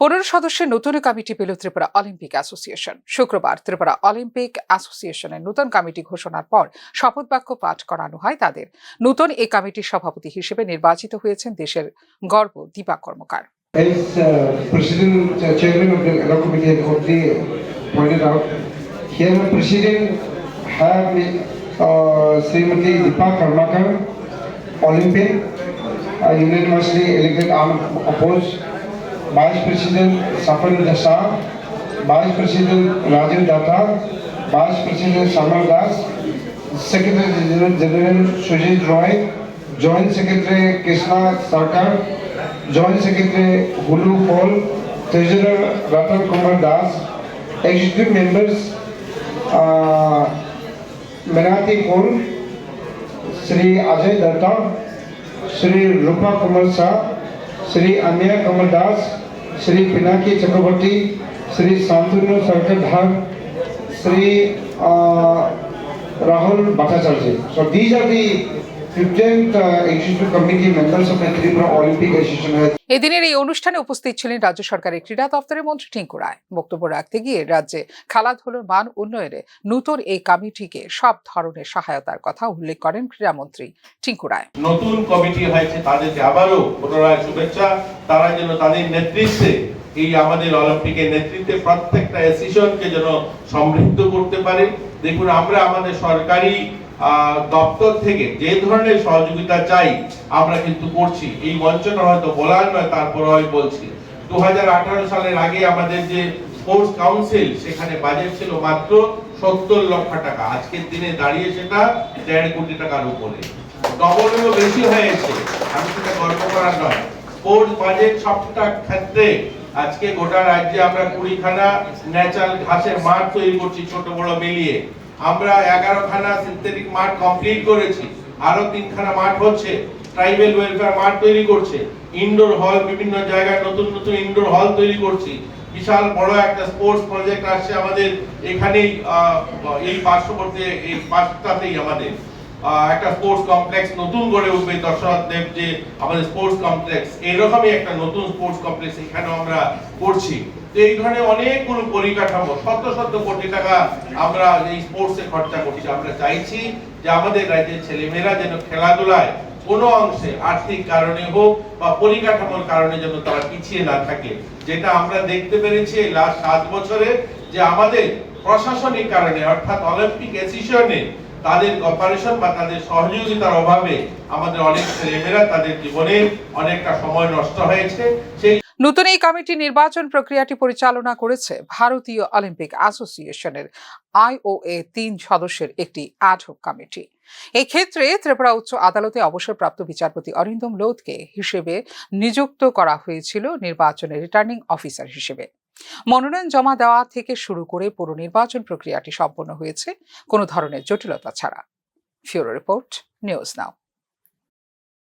পনেরো সদস্যের নতুন কমিটি পেল ত্রিপুরা অলিম্পিক অ্যাসোসিয়েশন। শুক্রবার ত্রিপুরা অলিম্পিক অ্যাসোসিয়েশনের নতুন কমিটি ঘোষণার পর শপথ বাক্য পাঠ করানো হয় তাদের। নতুন এই কমিটির সভাপতি হিসেবে নির্বাচিত হয়েছেন দেশের গর্ব Dipa Karmakar. Olympic Vice President Safan Dasa, Vice President Rajan Datta, Vice President Samal Das, Secretary General General Sujit Roy, Joint Secretary Krishna Sarkar, Joint Secretary Hulu Paul, Treasurer Ratan Kumar Das, Executive Members uh, Menati Paul, Sri Ajay Datta, Sri Rupa Kumar Shah, Shri Amina Kamal Das Shri Pinaki Chakraborty Shri Shantanu Sarkar Shri uh, Rahul Bhattacharya so these are the 15th uh, executive committee members of the Tripura Olympic Association. has এদিনের এই অনুষ্ঠানে উপস্থিত ছিলেন রাজ্য সরকারের ক্রীড়া দপ্তরের মন্ত্রী টিঙ্কু রায়। বক্তব্য রাখতে গিয়ে রাজ্যে খেলাধুলোর মান উন্নয়নে নতুন এই কমিটিকে সব ধরনের সহায়তার কথা উল্লেখ করেন ক্রীড়ামন্ত্রী টিঙ্কু রায়। নতুন কমিটি হয়েছে তাদেরকে আবারও পুনরায় শুভেচ্ছা। তারা যেন তাদের নেতৃত্বে এই আমাদের অলিম্পিকের নেতৃত্বে প্রত্যেকটা অ্যাসোসিয়েশনকে যেন সমৃদ্ধ করতে পারে। দেখুন, আমরা আমাদের সরকারি দপ্তর থেকে যে ধরনের সহযোগিতা চাই, আমরা কিন্তু করছি। এই মঞ্চটা হয়তো বলার নয়, তারপর হয় বলছি। দু সালের আগে আমাদের যে স্পোর্টস কাউন্সিল, সেখানে বাজেট ছিল মাত্র সত্তর লক্ষ টাকা। আজকের দিনে দাঁড়িয়ে সেটা দেড় কোটি টাকার উপরে। ডবলেরও বেশি হয়েছে। আমি সেটা গর্ব করার নয়। স্পোর্টস বাজেট সবটা ক্ষেত্রে আজকে গোটা রাজ্যে আমরা কুড়িখানা ন্যাচারাল ঘাসের মাঠ তৈরি করছি ছোট বড় মিলিয়ে। আমরা এগারো খানা সিনথেটিক মাঠ কমপ্লিট করেছি আরও তিনখানা মাঠ হচ্ছে ট্রাইবেল ওয়েলফেয়ার মাঠ তৈরি করছে ইনডোর হল বিভিন্ন জায়গায় নতুন নতুন ইনডোর হল তৈরি করছি। বিশাল বড় একটা স্পোর্টস প্রজেক্ট আসছে আমাদের, এখানেই এই পার্শ্ববর্তী, এই পাঁচটাতেই আমাদের। একটা স্পোর্টস কমপ্লেক্স নতুন গড়ে উঠবে। দশরথ দেব যে আমাদের স্পোর্টস কমপ্লেক্স এরকমই একটা নতুন স্পোর্টস কমপ্লেক্স এখানে আমরা করছি। তো এই ধরনের অনেকগুলো পরিকাঠামো, শত শত কোটি টাকা আমরা এই স্পোর্টসে খরচা করছি। আমরা চাইছি যে আমাদের রাজ্যের ছেলেমেয়েরা যেন খেলাধুলায় কোনো অংশে আর্থিক কারণে হোক বা পরিকাঠামোর কারণে যেন তারা পিছিয়ে না থাকে। যেটা আমরা দেখতে পেরেছি লাস্ট সাত বছরে যে আমাদের প্রশাসনিক কারণে, অর্থাৎ অলিম্পিক অ্যাসোসিয়েশনে তাদের কপারেশন বা তাদের সহযোগিতার অভাবে আমাদের অনেক ছেলেমেয়েরা তাদের জীবনে অনেকটা সময় নষ্ট হয়েছে। সেই নতুন এই কমিটি নির্বাচন প্রক্রিয়াটি পরিচালনা করেছে ভারতীয় অলিম্পিক অ্যাসোসিয়েশনের আইওএ তিন সদস্যের একটি অ্যাডহক কমিটি। এক্ষেত্রে ত্রিপুরা উচ্চ আদালতে অবসরপ্রাপ্ত বিচারপতি অরিন্দম লোধকে হিসেবে নিযুক্ত করা হয়েছিল নির্বাচনের রিটার্নিং অফিসার হিসেবে। মনোনয়ন জমা দেওয়া থেকে শুরু করে পুরো নির্বাচন প্রক্রিয়াটি সম্পন্ন হয়েছে, কোনো ধরনের জটিলতা ছাড়া। ফিউরো রিপোর্ট, নিউজ নাও।